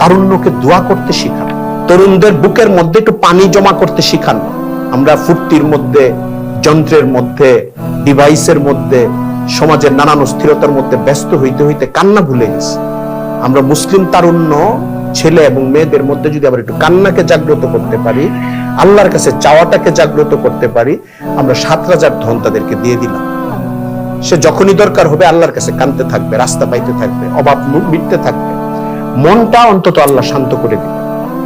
তারুণ্যকে দোয়া করতে শিখান। তরুণদের বুকের মধ্যে একটু পানি জমা করতে শিখান। আমরা ফুর্তির মধ্যে, যন্ত্রের মধ্যে, ডিভাইসের মধ্যে, সমাজের নানান অস্থিরতার মধ্যে ব্যস্ত হইতে হইতে কান্না ভুলে গেছি। আমরা মুসলিম তারুণ্য, ছেলে এবং মেয়েদের মধ্যে যদি আবার একটু কান্নাকে জাগ্রত করতে পারি, আল্লাহর কাছে চাওয়াটাকে জাগ্রত করতে পারি, আমরা সাত রাজার ধন তাদেরকে দিয়ে দিলাম। সে যখনই দরকার হবে আল্লাহর কাছে কানতে থাকবে, রাস্তা পাইতে থাকবে, অভাব মিটতে থাকবে। মনটা অন্তত আল্লাহ শান্ত করে দিবে।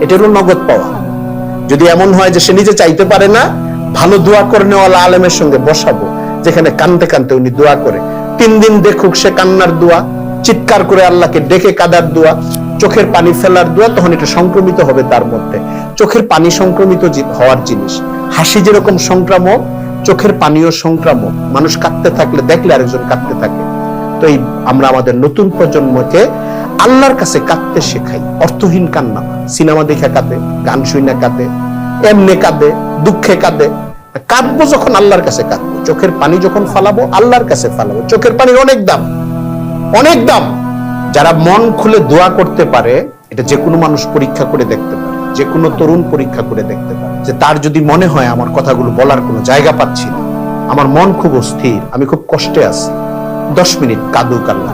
এটা হলো নগদ পাওয়া। যদি এমন হয় যে সে নিজে চাইতে পারে না, ভালো দোয়া করে নেওয়ালা আলেমের সঙ্গে বসাবো, যেখানে কানতে কানতে উনি দোয়া করে। তিন দিন দেখুক সে কান্নার দোয়া, চিৎকার করে আল্লাহকে ডেকে কাদার দোয়া, চোখের পানি ফেলার দোয়া, তখন এটা সংক্রমিত হবে তার মধ্যে। চোখের পানি সংক্রমিত হওয়ার জিনিস। হাসি যেরকম সংক্রামক, চোখের পানিও সংক্রামক। মানুষ কাঁদতে থাকলে দেখলে আরেকজন কাঁদতে থাকে। তো এই আমরা আমাদের নতুন প্রজন্মকে আল্লাহর কাছে কাঁদতে শেখাই। অর্থহীন কান্না। সিনেমা দেখে কাঁদে, গান শুনে কাঁদে, এমনে কাঁদে, দুঃখে কাঁদে। কাঁদবো যখন আল্লাহর কাছে কাঁদবো। চোখের পানি যখন ফালাবো, আল্লাহর কাছে ফালাবো। চোখের পানির অনেক দাম। অনেক দাম। যারা মন খুলে দোয়া করতে পারে, এটা যে কোনো মানুষ পরীক্ষা করে দেখতে পারে যে কোনো তরুণ পরীক্ষা করে দেখতে পারে। যে তার যদি মনে হয়, আমার কথাগুলো বলার কোনো জায়গা পাচ্ছি না। আমার মন খুব অস্থির, আমি খুব কষ্টে আছি। দশ মিনিট কাঁদুক আল্লাহ।